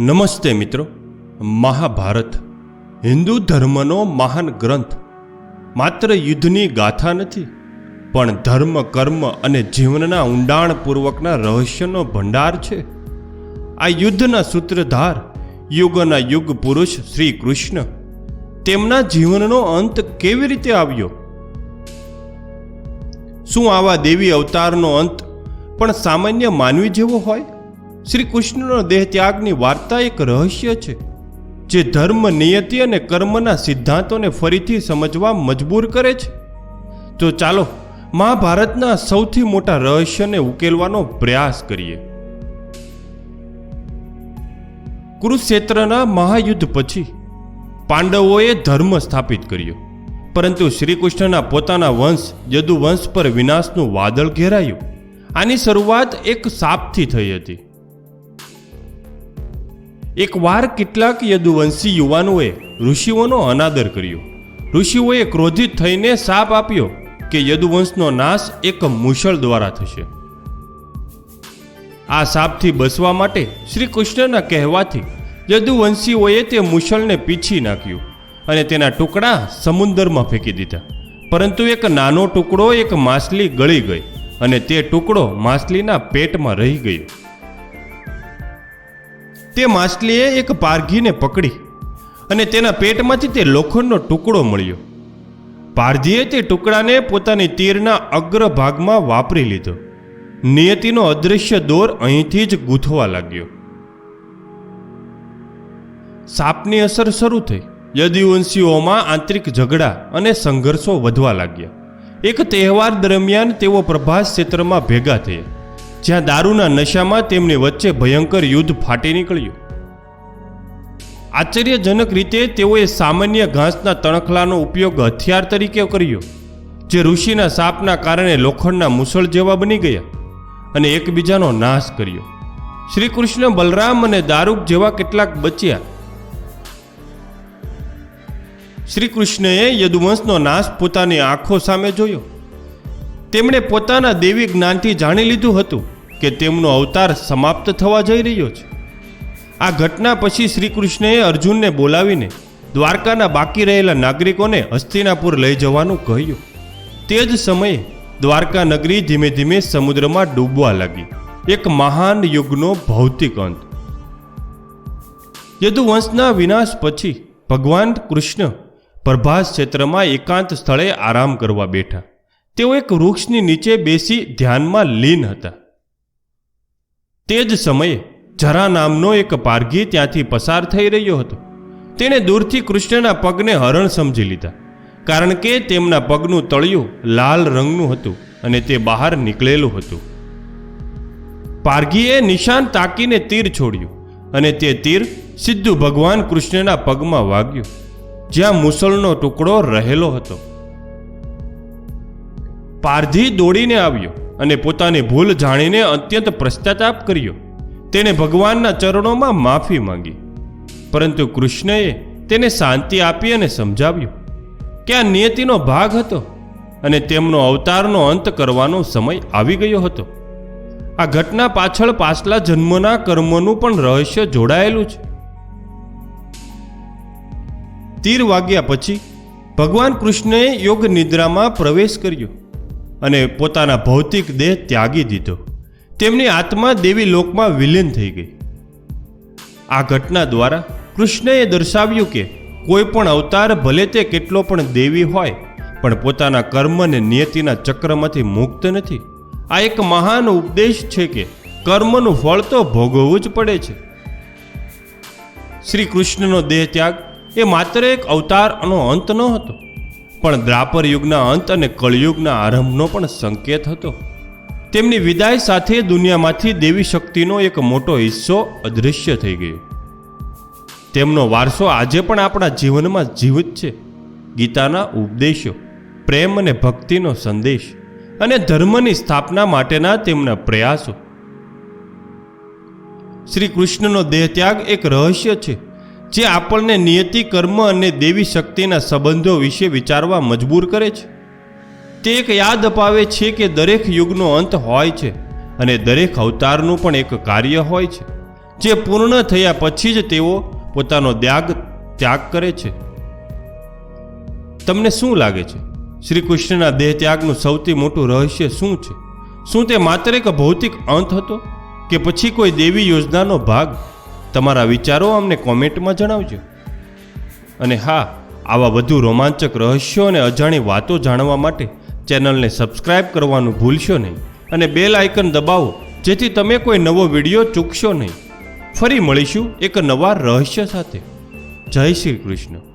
નમસ્તે મિત્રો. મહાભારત. હિન્દુ ધર્મનો મહાન ગ્રંથ. માત્ર યુદ્ધની ગાથા નથી, પણ ધર્મ, કર્મ અને જીવનના ઊંડાણપૂર્વકના રહસ્યનો ભંડાર છે. આ યુદ્ધના સૂત્રધાર, યુગના યુગ પુરુષ શ્રી કૃષ્ણ, તેમના જીવનનો અંત કેવી રીતે આવ્યો? શું આવા દેવી અવતારનો અંત પણ સામાન્ય માનવી જેવો હોય? શ્રી કૃષ્ણનો દેહ ત્યાગની વાર્તા એક રહસ્ય છે, જે ધર્મ નિયતિ અને કર્મના સિદ્ધાંતોને ફરીથી સમજવા મજબૂર કરે છે. તો ચાલો મહાભારતના સૌથી મોટા રહસ્યને ઉકેલવાનો પ્રયાસ કરીએ. કુરુક્ષેત્રના મહાયુદ્ધ પછી પાંડવોએ ધર્મ સ્થાપિત કર્યો, પરંતુ શ્રીકૃષ્ણના પોતાના વંશ યદુવંશ પર વિનાશનું વાદળ ઘેરાયું. આની શરૂઆત એક સાપથી થઈ હતી. એકવાર કેટલાક યદુવંશી યુવાનોએ ઋષિઓનો અનાદર કર્યો. ઋષિઓએ ક્રોધિત થઈને સાપ આપ્યો કે યદુવંશનો નાશ એક મુશળ દ્વારા થશે. આ સાપથી બચવા માટે શ્રી કૃષ્ણના કહેવાથી યદુવંશીઓએ તે મુશળને પીછી નાખ્યું અને તેના ટુકડા સમુંદરમાં ફેંકી દીધા. પરંતુ એક નાનો ટુકડો એક માછલી ગળી ગઈ અને તે ટુકડો માછલીના પેટમાં રહી ગયો. તે માછલીએ એક પારઘીને પકડી અને તેના પેટમાંથી તે લોખંડનો ટુકડો મળ્યો. પારધીએ તે ટુકડાને પોતાની તીરના અગ્રભાગમાં વાપરી લીધો. નિયતિનો અદૃશ્ય દોર અહીંથી જ ગૂંથવા લાગ્યો. સાપની અસર શરૂ થઈ. યદુવંશીઓમાં આંતરિક ઝઘડા અને સંઘર્ષો વધવા લાગ્યા. એક તહેવાર દરમિયાન તેઓ પ્રભાસ ક્ષેત્રમાં ભેગા થયા. જ્યાં દારૂના નશામાં તેમની વચ્ચે ભયંકર યુદ્ધ ફાટી નીકળ્યું. આશ્ચર્યજનક રીતે તેઓએ સામાન્ય ઘાસના તણખલાનો ઉપયોગ હથિયાર તરીકે કર્યો, જે ઋષિના સાપના કારણે લોખંડના મુસળ જેવા બની ગયા અને એકબીજાનો નાશ કર્યો. શ્રી કૃષ્ણ બલરામ અને દારૂક જેવા કેટલાક બચ્યા. શ્રી કૃષ્ણએ યદુવંશનો નાશ પોતાની આંખો સામે જોયો. તેમણે પોતાના દેવી જ્ઞાનથી જાણી લીધું હતું કે તેમનો અવતાર સમાપ્ત થવા જઈ રહ્યો છે. આ ઘટના પછી શ્રી કૃષ્ણએ અર્જુનને બોલાવીને દ્વારકાના બાકી રહેલા નાગરિકોને હસ્તિનાપુર લઈ જવાનું કહ્યું. તે જ સમયે દ્વારકા નગરી ધીમે ધીમે સમુદ્રમાં ડૂબવા લાગી. એક મહાન યુગનો ભૌતિક અંત. યદુવંશના વિનાશ પછી ભગવાન કૃષ્ણ પ્રભાસ ક્ષેત્રમાં એકાંત સ્થળે આરામ કરવા બેઠા. તેઓ એક વૃક્ષની નીચે બેસી ધ્યાનમાં લીન હતા. તે જ સમયે જરા નામનો એક પારઘી ત્યાંથી પસાર થઈ રહ્યો હતો. તેણે દૂરથી કૃષ્ણના પગને હરણ સમજી લીધા, કારણ કે તેમના પગનું તળિયું લાલ રંગનું હતું અને તે બહાર નીકળેલું હતું. પારઘીએ નિશાન તાકીને તીર છોડ્યું અને તે તીર સીધું ભગવાન કૃષ્ણના પગમાં વાગ્યું, જ્યાં મુસળનો ટુકડો રહેલો હતો. પારધી દોડીને આવ્યો અને પોતાની ભૂલ જાણીને અત્યંત પશ્ચાતાપ કર્યો. તેણે ભગવાનના ચરણોમાં માફી માંગી. પરંતુ કૃષ્ણએ તેને શાંતિ આપી અને સમજાવ્યું કે આ નિયતિનો ભાગ હતો અને તેમનો અવતારનો અંત કરવાનો સમય આવી ગયો હતો. આ ઘટના પાછળ પાછલા જન્મના કર્મોનું પણ રહસ્ય જોડાયેલું છે. તીર વાગ્યા પછી ભગવાન કૃષ્ણએ યોગ નિદ્રામાં પ્રવેશ કર્યો. અને પોતાના ભૌતિક દેહ ત્યાગી દીધો. તેમની આત્મા દેવી લોકમાં વિલીન થઈ ગઈ. આ ઘટના દ્વારા કૃષ્ણએ દર્શાવ્યું કે કોઈ પણ અવતાર ભલે તે કેટલો પણ દેવી હોય, પણ પોતાના કર્મ અને નિયતિના ચક્રમાંથી મુક્ત નથી. આ એક મહાન ઉપદેશ છે કે કર્મનું ફળ તો ભોગવવું જ પડે છે. શ્રી કૃષ્ણનો દેહ ત્યાગ એ માત્ર એક અવતારનો અંત ન હતો પણ દ્રાપર યુગના અંત અને કળયુગના આરંભનો પણ સંકેત હતો. તેમની વિદાય સાથે દુનિયામાંથી દેવી શક્તિનો એક મોટો હિસ્સો અદૃશ્ય થઈ ગયો. તેમનો વારસો આજે પણ આપણા જીવનમાં જીવિત છે. ગીતાના ઉપદેશો, પ્રેમ અને ભક્તિનો સંદેશ અને ધર્મની સ્થાપના માટેના તેમના પ્રયાસો. શ્રી કૃષ્ણનો દેહ ત્યાગ એક રહસ્ય છે. જે આપણને નિયતિ, કર્મ અને દેવી શક્તિના સંબંધો વિશે વિચારવા મજબૂર કરે છે. તે એક યાદ અપાવે છે કે દરેક યુગનો અંત હોય છે અને દરેક અવતારનું પણ એક કાર્ય હોય છે. જે પૂર્ણ થયા પછી જ તેઓ પોતાનો ત્યાગ ત્યાગ કરે છે. તમને શું લાગે છે? શ્રી કૃષ્ણના દેહ ત્યાગનું સૌથી મોટું રહસ્ય શું છે? શું તે માત્ર એક ભૌતિક અંત હતો કે પછી કોઈ દેવી યોજનાનો ભાગ તમારા વિચારો અમને કોમેન્ટમાં જણાવજો. અને હા, આવા વધુ રોમાંચક રહસ્યો અને અજાણી વાતો જાણવા માટે ચેનલને સબસ્ક્રાઇબ કરવાનું ભૂલશો નહીં અને બેલ આઇકન દબાવો, જેથી તમે કોઈ નવો વીડિયો ચૂકશો નહીં. ફરી મળીશું એક નવા રહસ્ય સાથે. જય શ્રી કૃષ્ણ.